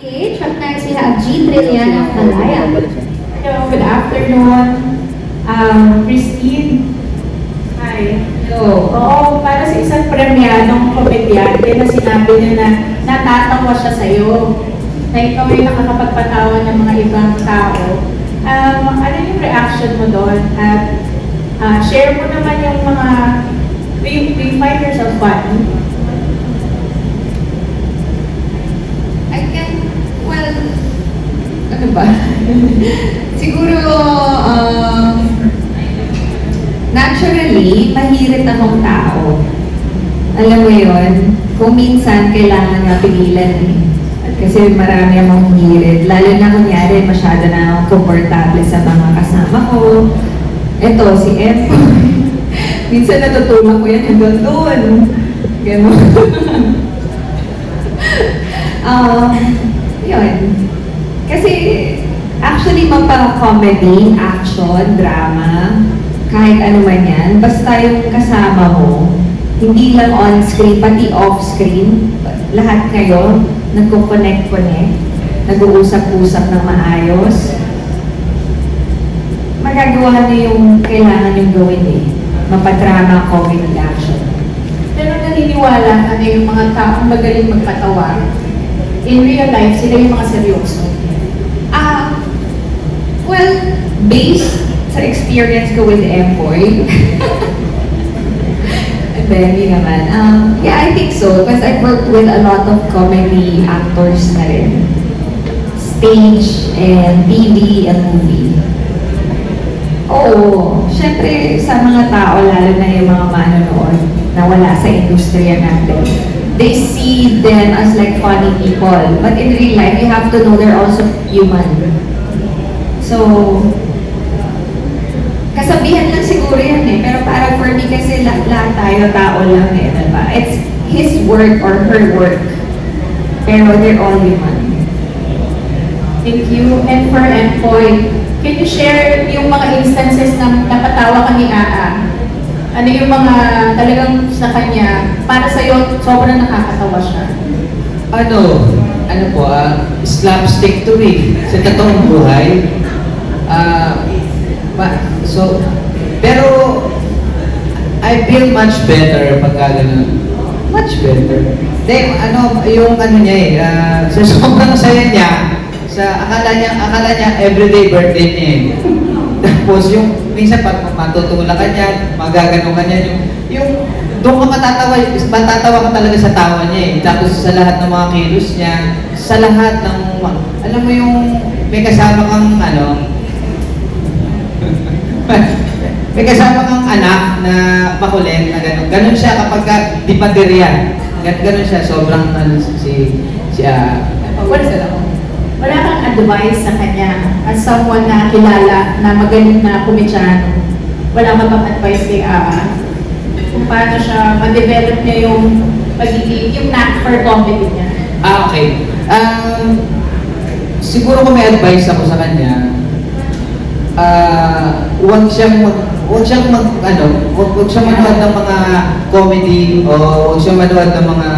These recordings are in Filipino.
PH. Up next, we have G. Trilliana Malaya. Hello, good afternoon. Um, Christine. Hi. Hello. Oo, para sa isang premyadong komedyante na sinabi niya na natatawa siya sa'yo. Na ikaw ay nakakapagpatawa ng mga ibang tao. Um, ano yung reaction mo doon? At ah, share mo naman yung mga, do you, do you find yourself funny? I can, well, ano ba? Siguro, um, naturally, mahirit akong tao. Alam mo yon kung minsan kailangan nga pigilan eh. Kasi marami akong hirit. Lalo na kunyari, masyado na akong komportable sa mga kasama ko. Ito, si F. minsan natutulak ko yan hanggang doon. Ganon. Um, yun. Kasi, actually, mapaka-comedy, action, drama, kahit ano man yan, basta yung kasama mo, hindi lang on-screen, pati off-screen, lahat kayo, nagko-connect-connect, nag-uusap-usap ng maayos, magagawa niyo yung kailangan yung gawin eh. Mapadrama, comedy, action. Pero naniniwala ka na yung mga taong magaling magpatawa, in real life, sila yung mga seryoso. Ah, well, based sa experience ko with Empoy, Benny naman. Um, yeah, I think so. Because I've worked with a lot of comedy actors na rin. Stage and TV and movie. Oo, syempre sa mga tao, lalo na yung mga manonood na wala sa industriya natin, they see them as like funny people. But in real life, you have to know they're also human. So, kasabihan lang siguro yan eh. Pero para for me kasi la- lahat tayo tao lang eh, diba? It's his work or her work. Pero they're all human. Thank you. And for Empoy, can you share yung mga instances na napatawa ka ni Aa? Ano yung mga talagang sa kanya, para sa'yo, sobrang nakakatawa siya? Ano, ano po, ah, slapstick to me sa totoong buhay. Ah, ma- so, pero I feel much better pagka ganun. Much better. Then, ano, yung ano niya eh, ah, sa sobrang saya niya, sa akala niya, akala niya everyday birthday niya eh. Tapos yung, minsan pag matutulak ka niya, magagano ka niya, yung, yung doon ka matatawa, matatawa ka talaga sa tawa niya eh. Tapos sa lahat ng mga kilos niya, sa lahat ng, alam mo yung may kasama kang ano, may kasama kang anak na makulit na gano'n. Gano'n siya kapag ka, di baterya. Gan gano'n siya, sobrang ano, si, si, ah, Wala Wala advice sa kanya as someone na kilala na magaling na kumityano. Wala ka bang advice kay Aa? Kung paano siya ma-develop niya yung pagiging, yung knack for comedy niya. Ah, okay. Um, siguro kung may advice ako sa kanya, ah, huwag siyang mag, huwag siyang mag, ano, huwag, huwag siyang manood ng mga comedy o huwag siyang manood ng mga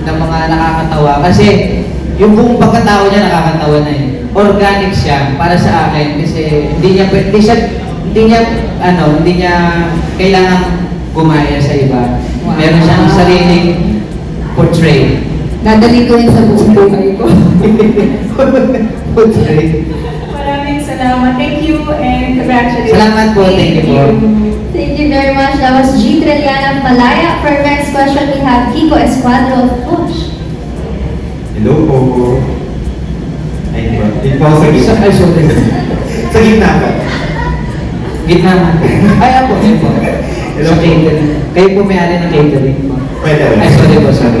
ng mga nakakatawa kasi yung buong pagkatao niya nakakatawa na eh. Organic siya para sa akin kasi hindi niya hindi siya hindi niya ano, hindi niya kailangan gumaya sa iba. Meron siyang sariling portray. Dadali ko yun sa buong buhay ko. portray. Maraming salamat. Thank you and congratulations. Salamat po. Thank you po. Thank you very much. That was G. Trilliana Malaya. For our next question, we have Kiko Escuadro of Push. Hello po. Ay, di ba? Dito ako sa Sa, gitna. ay, sorry. Sa gitna ka. Gitna man. Ay, ako. Ay, po. Hello Sa po. catering. Kayo po may-ari ng catering po. Pwede rin. Ay, sorry po, sorry.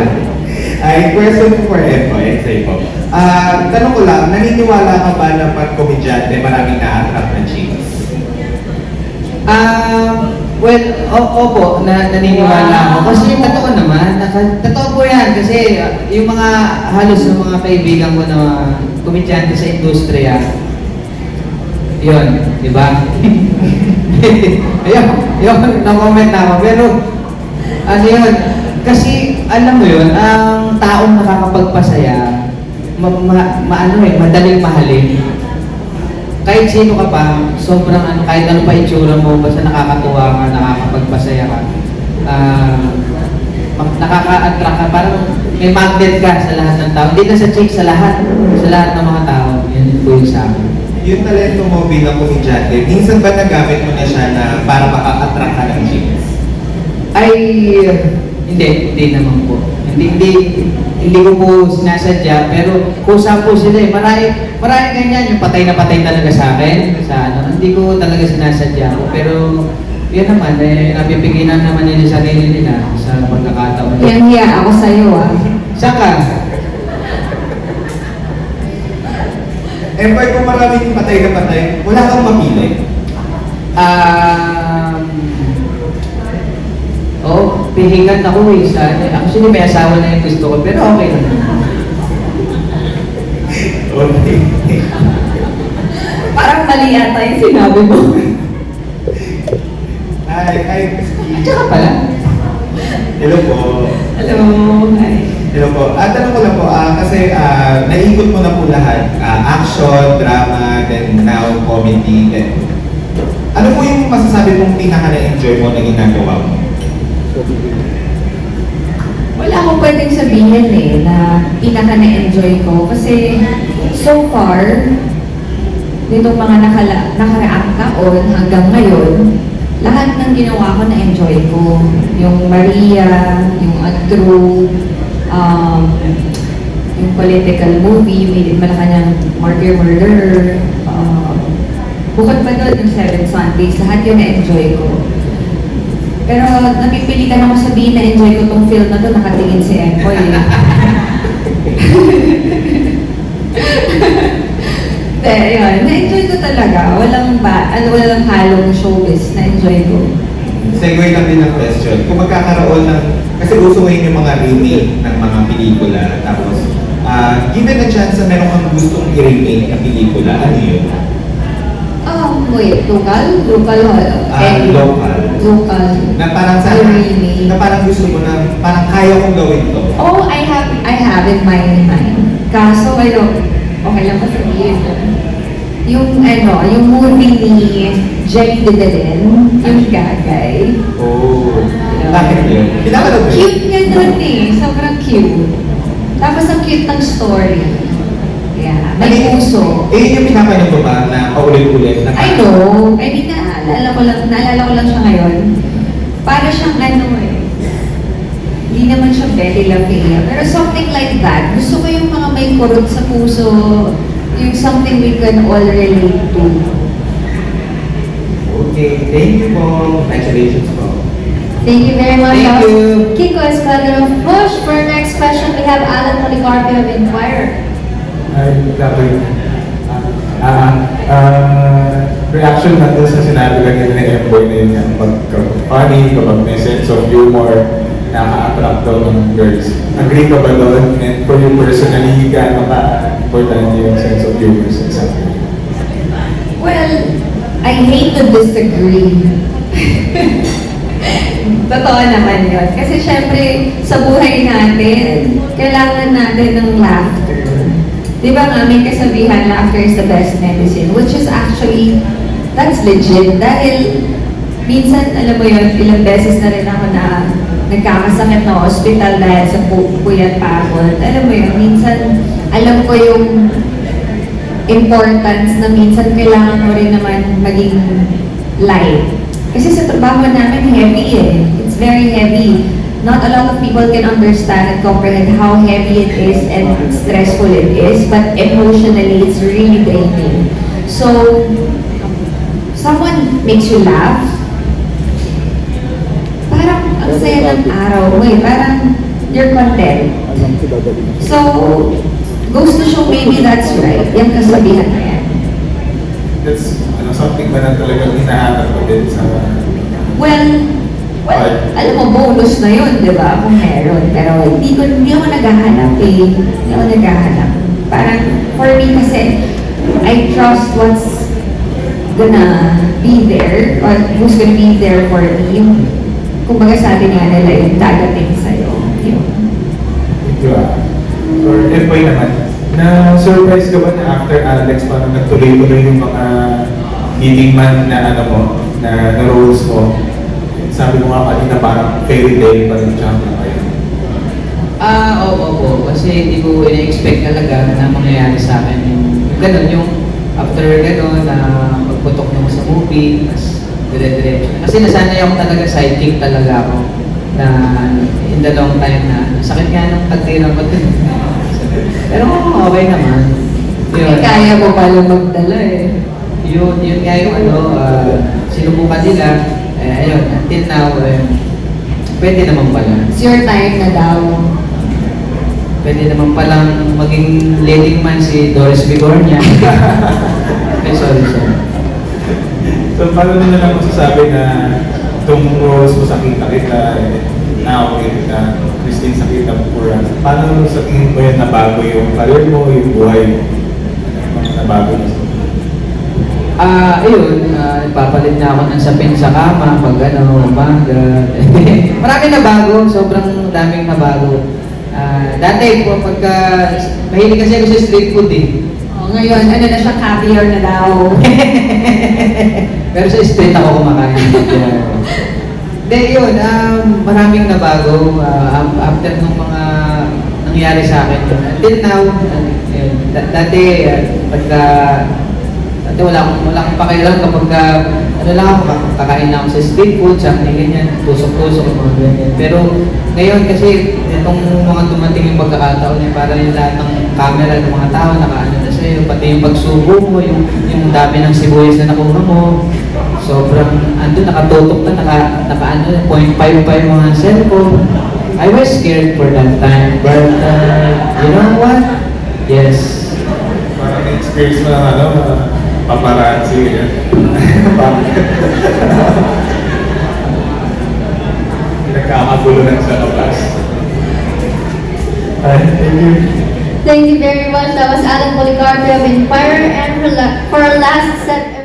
Ay, question po for Epo, essay po. Ah, tanong ko lang, naniniwala ka ba na pag komedyante maraming na-attract na chicks? Um, well, o- opo, na, naniniwala ako. Kasi totoo naman, naka, totoo po yan. Kasi uh, yung mga halos ng mga kaibigan ko na komedyante sa industriya, yun, di ba? ayun, yun, na-comment na ako. Pero, ano yun, kasi alam mo yun, ang taong nakakapagpasaya, ma, ma- maano eh, madaling mahalin. Kahit sino ka pa, sobrang ano, kahit ano pa itsura mo, basta nakakatuwa ka, nakakapagpasaya ka. Ah, mag- nakaka-attract ka, parang may magnet ka sa lahat ng tao. Hindi na sa chick, sa lahat. Sa lahat ng mga tao. Yan po yung sa akin. Yung talento mo bilang komedyante, minsan ba nagamit mo na siya na para maka-attract ka ng chicks? Ay, hindi, hindi naman po. Hindi, hindi, hindi ko po sinasadya, pero kusa po sila eh. Marami, marami ganyan, yung patay na patay talaga sa akin, sa ano, hindi ko talaga sinasadya po. Pero, yun naman, eh, napipigilan naman nila sa sarili nila sa pagkakataon. Yan hiya ako sa'yo ah. Saan ka? Empire, kung maraming patay na patay, wala kang mapili. Um, oh, pihingan ako eh. Sa, actually, may asawa na yung gusto ko, pero okay lang. Okay. Parang mali yata yung sinabi mo. Ay, ay, At saka pala, hello po. Hello, hi. Hello po. Ah, tanong ko lang po, ah, kasi ah, naikot mo na po lahat. Ah, action, drama, then now comedy, then... Ano po yung masasabi mong pinaka na-enjoy mo na ginagawa mo? Wala akong pwedeng sabihin eh na pinaka na-enjoy ko kasi so far, nitong mga nakala, nakaraang taon hanggang ngayon, lahat ng ginawa ko na-enjoy ko. Yung Maria, yung Untrue, um, yung political movie, Made in Malacanang Murder Murder, um, bukod pa doon yung Seven Sundays, lahat yun na-enjoy ko. Pero napipilitan ako sabihin na enjoy ko tong film na to, nakatingin si Empoy eh. Pero yun, na-enjoy ko talaga. Walang ba, ano, walang halong showbiz na-enjoy ko. Segue lang din ang question. Kung magkakaroon ng... Kasi uso ngayon yung mga remake ng mga pelikula. Tapos, ah, given a chance na meron kang gustong i-remake na pelikula, ano yun? Um, wait, local? Local uh, Ah, local. Local. Na parang sa... Remake. Na parang gusto mo na... Parang kaya kong gawin to. Oh, I have, I have in my mind. Kaso, ano, okay lang ba sabihin ko? Yung, ano, yung movie ni Jerry Dedelen, yung gagay. Oh. Bakit yun? Pinapanood yun? Cute niya dun eh. Sobrang cute. Tapos ang cute ng story. Yeah. May puso. Eh, yun yung pinapanood mo ba na paulit-ulit? Na I know. I mean, naalala ko lang, naalala ko lang siya ngayon. Para siyang ano eh. Hindi naman siya Betty La Fea. Pero something like that. Gusto ko yung mga may kurot sa puso. Yung something we can all relate to. Okay, thank you po. Congratulations po. Thank you very much. Thank you. Kiko Escudero of Bush. For our next question, we have Alan Policarpio of Inquirer. Ay, dapat Ah, ah, reaction natin sa sinabi lang nila ni Emboy na yun, yung pag-funny, kapag may sense of humor, nakaka-attract daw ng girls. Agree ka ba doon? And for you personally, gaano ka-important yung sense of humor sa isang? Well, I hate to disagree. Totoo naman yun. Kasi syempre, sa buhay natin, kailangan natin ng laughter. Di ba nga, may kasabihan, laughter is the best medicine, which is actually, that's legit. Dahil, minsan, alam mo yun, ilang beses na rin ako na nagkakasakit na hospital dahil sa pu- puyat pagod. Alam mo yun, minsan, alam ko yung importance na minsan kailangan mo rin naman maging light. Kasi sa trabaho namin, heavy eh. It's very heavy. Not a lot of people can understand and comprehend how heavy it is and stressful it is, but emotionally, it's really draining. So, someone makes you laugh, parang ang saya ng araw mo eh. Parang you're content. So, goes to show maybe that's right. Yung kasabihan na yan. That's ano, something ba na talagang hinahanap ko din sa... Well, well, alam mo, bonus na yun, di ba? Kung meron. Pero hindi ko, hindi ako naghahanap eh. Hindi ako naghahanap. Parang, for me kasi, I trust what's gonna be there, or who's gonna be there for me. Yung, kumbaga sabi nga nila, yung dadating sa'yo. Yun. Thank you ah. For Emboy naman, Na-surprise ka ba na after Alex, parang nagtuloy-tuloy yung mga leading man na ano mo, na, na roles mo? Sabi mo nga kanina parang fairy tale pa rin champion kayo. Ah, oo, oo, oo. Kasi hindi ko ina-expect talaga na mangyayari sa akin yung ganun, yung after ganun, na magputok naman sa movie, tas dire-diretso. Kasi nasanay ako talaga, sidekick talaga ako na in the long time na sakit nga ng tagtiran ko din. Pero okay naman. Yun. Kaya mo pala magdala eh. Yun, yun nga yung ano, ah, sinubukan nila. Eh, ayun, until now, eh, pwede naman pala. It's your time na daw. Pwede naman palang maging leading man si Doris Bigornia. Ay, sorry, sorry. So, paano mo na lang masasabi na itong roles mo sa kita kita, eh, now uh, Christine sa kita Pura, paano sa tingin mo yan nabago yung career mo, yung buhay mo? Nabago mo? Ah, ayun, ah, nagpapalit na ako ng sapin sa kama pag ano, umaga. Marami na bago, sobrang daming na bago. Ah, dati po pagka mahilig kasi ako sa street food eh. Oh, ngayon, ano na siya, caviar na daw. Pero sa street ako kumakain. Hindi, yun, um, maraming nabago uh, after nung mga nangyari sa akin. Until now, uh, yun, da- dati, uh, pagka, dati wala akong, wala akong pakialam kapag ka, ano lang ako, kak- kakain na ako sa street food, sa ganyan, tusok-tusok, mga ganyan. Pero ngayon kasi, itong mga dumating yung pagkakataon, yung parang yung lahat ng camera ng mga tao, nakaano na sa'yo, pati yung pagsubo mo, yung, yung dami ng sibuyas na nakuha mo, sobrang, ando, nakatutok na, naka, naka ano, 0.55 mga cellphone. I was scared for that time, but uh, you know what? Yes. Parang experience mo ng ano, paparazzi. yan. Nagkakagulo lang sa labas. Thank you. Thank you very much. That was Alan Policarpio of Inquirer. And for, la- for our last set